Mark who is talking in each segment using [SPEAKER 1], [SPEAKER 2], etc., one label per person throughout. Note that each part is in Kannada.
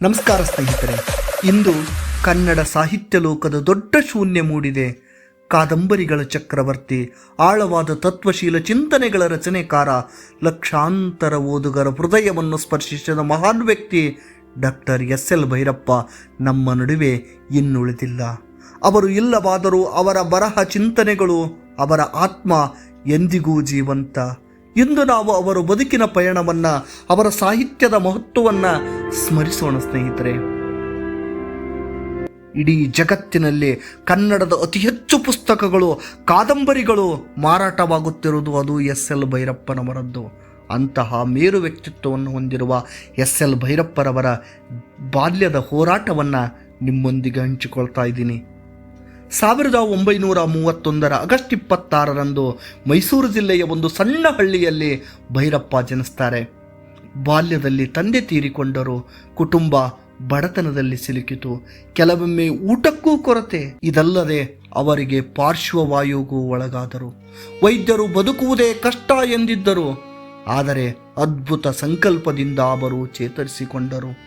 [SPEAKER 1] ನಮಸ್ಕಾರ ಸ್ನೇಹಿತರೆ, ಇಂದು ಕನ್ನಡ ಸಾಹಿತ್ಯ ಲೋಕದ ದೊಡ್ಡ ಶೂನ್ಯ ಮೂಡಿದೆ. ಕಾದಂಬರಿಗಳ ಚಕ್ರವರ್ತಿ, ಆಳವಾದ ತತ್ವಶೀಲ ಚಿಂತನೆಗಳ ರಚನೆಕಾರ, ಲಕ್ಷಾಂತರ ಓದುಗರ ಹೃದಯವನ್ನು ಸ್ಪರ್ಶಿಸಿದ ಮಹಾನ್ ವ್ಯಕ್ತಿ ಡಾಕ್ಟರ್ ಎಸ್ ಎಲ್ ಭೈರಪ್ಪ ನಮ್ಮ ನಡುವೆ ಇನ್ನುಳಿದಿಲ್ಲ. ಅವರು ಇಲ್ಲವಾದರೂ ಅವರ ಬರಹ ಚಿಂತನೆಗಳು ಅವರ ಆತ್ಮ ಎಂದಿಗೂ ಜೀವಂತ. ಇಂದು ನಾವು ಅವರ ಬದುಕಿನ ಪಯಣವನ್ನ, ಅವರ ಸಾಹಿತ್ಯದ ಮಹತ್ವವನ್ನ ಸ್ಮರಿಸೋಣ ಸ್ನೇಹಿತರೆ. ಇಡೀ ಜಗತ್ತಿನಲ್ಲಿ ಕನ್ನಡದ ಅತಿ ಹೆಚ್ಚು ಪುಸ್ತಕಗಳು, ಕಾದಂಬರಿಗಳು ಮಾರಾಟವಾಗುತ್ತಿರುವುದು ಅದು ಎಸ್ ಎಲ್ ಭೈರಪ್ಪನವರದ್ದು. ಅಂತಹ ಮೇರು ವ್ಯಕ್ತಿತ್ವವನ್ನು ಹೊಂದಿರುವ ಎಸ್ ಎಲ್ ಭೈರಪ್ಪರವರ ಬಾಲ್ಯದ ಹೋರಾಟವನ್ನು ನಿಮ್ಮೊಂದಿಗೆ ಹಂಚಿಕೊಳ್ತಾ ಇದ್ದೀನಿ. ಸಾವಿರದ ಒಂಬೈನೂರ ಮೂವತ್ತೊಂದರ ಆಗಸ್ಟ್ ಇಪ್ಪತ್ತಾರರಂದು ಮೈಸೂರು ಜಿಲ್ಲೆಯ ಒಂದು ಸಣ್ಣ ಹಳ್ಳಿಯಲ್ಲಿ ಭೈರಪ್ಪ ಜನಿಸ್ತಾರೆ. ಬಾಲ್ಯದಲ್ಲಿ ತಂದೆ ತೀರಿಕೊಂಡರು. ಕುಟುಂಬ ಬಡತನದಲ್ಲಿ ಸಿಲುಕಿತು. ಕೆಲವೊಮ್ಮೆ ಊಟಕ್ಕೂ ಕೊರತೆ. ಇದಲ್ಲದೆ ಅವರಿಗೆ ಪಾರ್ಶ್ವವಾಯುಗೂ ಒಳಗಾದರು. ವೈದ್ಯರು ಬದುಕುವುದೇ ಕಷ್ಟ ಎಂದಿದ್ದರು. ಆದರೆ ಅದ್ಭುತ ಸಂಕಲ್ಪದಿಂದ ಅವರು ಚೇತರಿಸಿಕೊಂಡರು.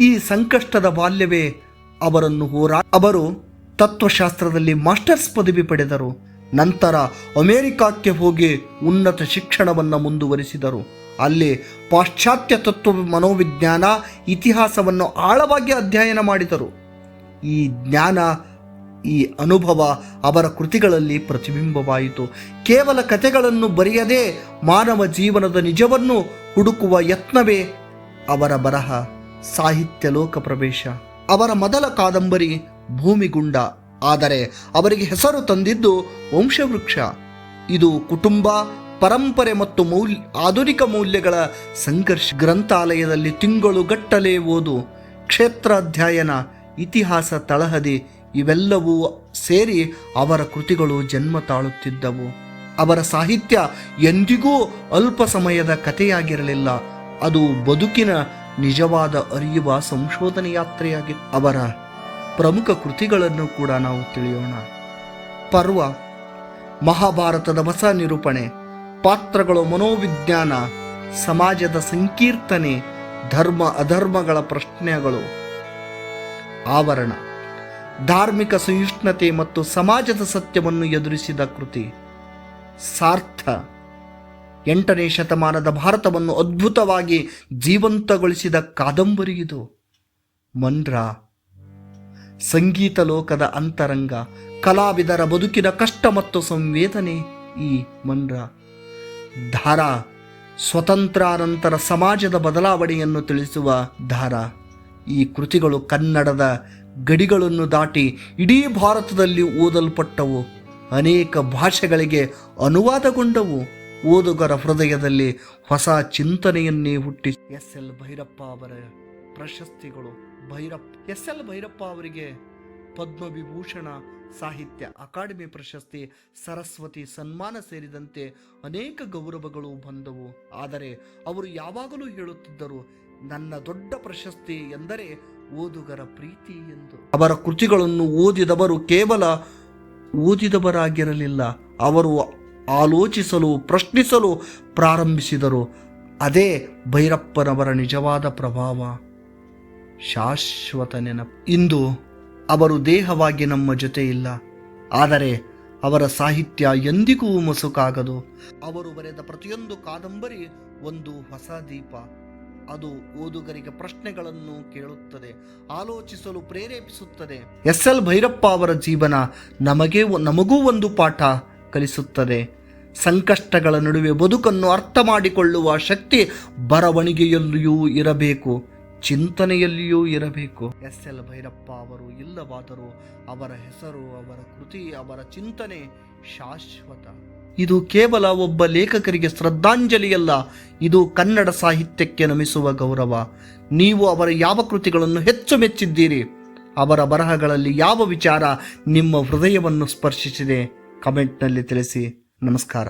[SPEAKER 1] ಈ ಸಂಕಷ್ಟದ ಬಾಲ್ಯವೇ ಅವರನ್ನು ಹೋರಾ ಅವರು ತತ್ವಶಾಸ್ತ್ರದಲ್ಲಿ ಮಾಸ್ಟರ್ಸ್ ಪದವಿ ಪಡೆದರು. ನಂತರ ಅಮೆರಿಕಕ್ಕೆ ಹೋಗಿ ಉನ್ನತ ಶಿಕ್ಷಣವನ್ನು ಮುಂದುವರಿಸಿದರು. ಅಲ್ಲಿ ಪಾಶ್ಚಾತ್ಯ ತತ್ವ ಮನೋವಿಜ್ಞಾನ ಇತಿಹಾಸವನ್ನು ಆಳವಾಗಿ ಅಧ್ಯಯನ ಮಾಡಿದರು. ಈ ಜ್ಞಾನ, ಈ ಅನುಭವ ಅವರ ಕೃತಿಗಳಲ್ಲಿ ಪ್ರತಿಬಿಂಬವಾಯಿತು. ಕೇವಲ ಕಥೆಗಳನ್ನು ಬರೆಯದೇ ಮಾನವ ಜೀವನದ ನಿಜವನ್ನು ಹುಡುಕುವ ಯತ್ನವೇ ಅವರ ಬರಹ. ಸಾಹಿತ್ಯ ಲೋಕ ಪ್ರವೇಶ. ಅವರ ಮೊದಲ ಕಾದಂಬರಿ ಭೂಮಿಗುಂಡ. ಆದರೆ ಅವರಿಗೆ ಹೆಸರು ತಂದಿದ್ದು ವಂಶವೃಕ್ಷ. ಇದು ಕುಟುಂಬ, ಪರಂಪರೆ ಮತ್ತು ಮೌಲ್ಯ, ಆಧುನಿಕ ಮೌಲ್ಯಗಳ ಸಂಘರ್ಷ. ಗ್ರಂಥಾಲಯದಲ್ಲಿ ತಿಂಗಳುಗಟ್ಟಲೆ ಓದು. ಕ್ಷೇತ್ರ ಅಧ್ಯಯನ ಇತಿಹಾಸ ತಳಹದಿ, ಇವೆಲ್ಲವೂ ಸೇರಿ ಅವರ ಕೃತಿಗಳು ಜನ್ಮ ತಾಳುತ್ತಿದ್ದವು. ಅವರ ಸಾಹಿತ್ಯ ಎಂದಿಗೂ ಅಲ್ಪ ಸಮಯದ ಕಥೆಯಾಗಿರಲಿಲ್ಲ. ಅದು ಬದುಕಿನ ನಿಜವಾದ ಅರಿಯುವ ಸಂಶೋಧನೆ ಯಾತ್ರೆಯಾಗಿತ್ತು ಅವರ ಪ್ರಮುಖ ಕೃತಿಗಳನ್ನು ಕೂಡ ನಾವು ತಿಳಿಯೋಣ. ಪರ್ವ, ಮಹಾಭಾರತದ ಹೊಸ ನಿರೂಪಣೆ, ಪಾತ್ರಗಳು ಮನೋವಿಜ್ಞಾನ, ಸಮಾಜದ ಸಂಕೀರ್ತನೆ, ಧರ್ಮ ಅಧರ್ಮಗಳ ಪ್ರಶ್ನೆಗಳು. ಆವರಣ, ಧಾರ್ಮಿಕ ಸಹಿಷ್ಣುತೆ ಮತ್ತು ಸಮಾಜದ ಸತ್ಯವನ್ನು ಎದುರಿಸಿದ ಕೃತಿ. ಸಾರ್ಥ, ಎಂಟನೇ ಶತಮಾನದ ಭಾರತವನ್ನು ಅದ್ಭುತವಾಗಿ ಜೀವಂತಗೊಳಿಸಿದ ಕಾದಂಬರಿ ಇದು. ಮನ್ರ ಸಂಗೀತ ಲೋಕದ ಅಂತರಂಗ, ಕಲಾವಿದರ ಬದುಕಿನ ಕಷ್ಟ ಮತ್ತು ಸಂವೇದನೆ ಈ ಮನ್ರ ಧಾರ, ಸ್ವತಂತ್ರಾನಂತರ ಸಮಾಜದ ಬದಲಾವಣೆಯನ್ನು ತಿಳಿಸುವ ಧಾರಾ. ಈ ಕೃತಿಗಳು ಕನ್ನಡದ ಗಡಿಗಳನ್ನು ದಾಟಿ ಇಡೀ ಭಾರತದಲ್ಲಿ ಓದಲ್ಪಟ್ಟವು. ಅನೇಕ ಭಾಷೆಗಳಿಗೆ ಅನುವಾದಗೊಂಡವು. ಓದುಗರ ಹೃದಯದಲ್ಲಿ ಹೊಸ ಚಿಂತನೆಯನ್ನೇ ಹುಟ್ಟಿ ಎಸ್ ಎಲ್ ಭೈರಪ್ಪ ಅವರ ಪ್ರಶಸ್ತಿಗಳು ಭೈರಪ್ಪ ಎಸ್ ಎಲ್ ಭೈರಪ್ಪ ಅವರಿಗೆ ಪದ್ಮವಿಭೂಷಣ ಸಾಹಿತ್ಯ ಅಕಾಡೆಮಿ ಪ್ರಶಸ್ತಿ, ಸರಸ್ವತಿ ಸನ್ಮಾನ ಸೇರಿದಂತೆ ಅನೇಕ ಗೌರವಗಳು ಬಂದವು. ಆದರೆ ಅವರು ಯಾವಾಗಲೂ ಹೇಳುತ್ತಿದ್ದರು, ನನ್ನ ದೊಡ್ಡ ಪ್ರಶಸ್ತಿ ಎಂದರೆ ಓದುಗರ ಪ್ರೀತಿ ಎಂದು. ಅವರ ಕೃತಿಗಳನ್ನು ಓದಿದವರು ಕೇವಲ ಓದಿದವರಾಗಿರಲಿಲ್ಲ, ಅವರು ಆಲೋಚಿಸಲು, ಪ್ರಶ್ನಿಸಲು ಪ್ರಾರಂಭಿಸಿದರು. ಅದೇ ಭೈರಪ್ಪನವರ ನಿಜವಾದ ಪ್ರಭಾವ. ಶಾಶ್ವತ ನೆನಪು. ಇಂದು ಅವರು ದೇಹವಾಗಿ ನಮ್ಮ ಜೊತೆ ಇಲ್ಲ. ಆದರೆ ಅವರ ಸಾಹಿತ್ಯ ಎಂದಿಗೂ ಮಸುಕಾಗದು. ಅವರು ಬರೆದ ಪ್ರತಿಯೊಂದು ಕಾದಂಬರಿ ಒಂದು ಹೊಸ ದೀಪ. ಅದು ಓದುಗರಿಗೆ ಪ್ರಶ್ನೆಗಳನ್ನು ಕೇಳುತ್ತದೆ, ಆಲೋಚಿಸಲು ಪ್ರೇರೇಪಿಸುತ್ತದೆ. ಎಸ್. ಎಲ್. ಭೈರಪ್ಪ ಅವರ ಜೀವನ ನಮಗೆ ನಮಗೂ ಒಂದು ಪಾಠ ಕಲಿಸುತ್ತದೆ. ಸಂಕಷ್ಟಗಳ ನಡುವೆ ಬದುಕನ್ನು ಅರ್ಥ ಮಾಡಿಕೊಳ್ಳುವ ಶಕ್ತಿ ಬರವಣಿಗೆಯಲ್ಲಿಯೂ ಇರಬೇಕು. ಚಿಂತನೆಯಲ್ಲಿಯೂ ಇರಬೇಕು. ಎಸ್ ಎಲ್ ಭೈರಪ್ಪ ಅವರು ಇಲ್ಲವಾದರೂ ಅವರ ಹೆಸರು, ಅವರ ಕೃತಿ, ಅವರ ಚಿಂತನೆ ಶಾಶ್ವತ. ಇದು ಕೇವಲ ಒಬ್ಬ ಲೇಖಕರಿಗೆ ಶ್ರದ್ಧಾಂಜಲಿಯಲ್ಲ, ಇದು ಕನ್ನಡ ಸಾಹಿತ್ಯಕ್ಕೆ ನಮಿಸುವ ಗೌರವ. ನೀವು ಅವರ ಯಾವ ಕೃತಿಗಳನ್ನು ಹೆಚ್ಚು ಮೆಚ್ಚಿದ್ದೀರಿ? ಅವರ ಬರಹಗಳಲ್ಲಿ ಯಾವ ವಿಚಾರ ನಿಮ್ಮ ಹೃದಯವನ್ನು ಸ್ಪರ್ಶಿಸಿದೆ? ಕಮೆಂಟ್ನಲ್ಲಿ ತಿಳಿಸಿ. ನಮಸ್ಕಾರ.